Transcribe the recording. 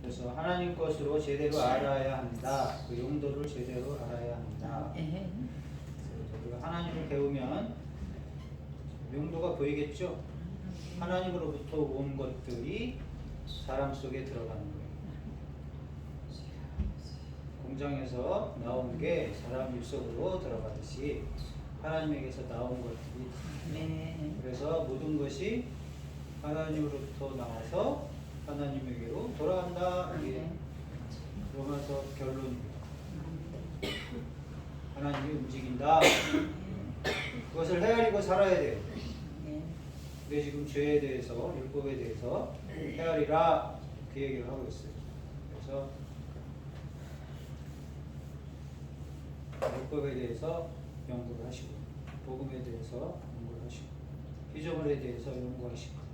그래서 하나님 것으로 제대로 알아야 한다. 그 용도를 제대로 알아야 한다. 예. 그래서 우리가 하나님을 배우면 용도가 보이겠죠? 하나님으로부터 온 것들이 사람 속에 들어가는 거예요. 공장에서 나온 게 사람 입 속으로 들어가듯이 하나님에게서 나온 것들이 네. 그래서 모든 것이 하나님으로부터 나와서 네. 로마서 결론입니다. 하나님이 움직인다. 그것을 헤아리고 살아야 돼요. 네. 근데 지금 죄에 대해서 율법에 대해서 헤아리라 그 얘기를 하고 있어요. 그래서 율법에 대해서 연구를 하시고 복음에 대해서 연구를 하시고 피조물에 대해서 연구하시고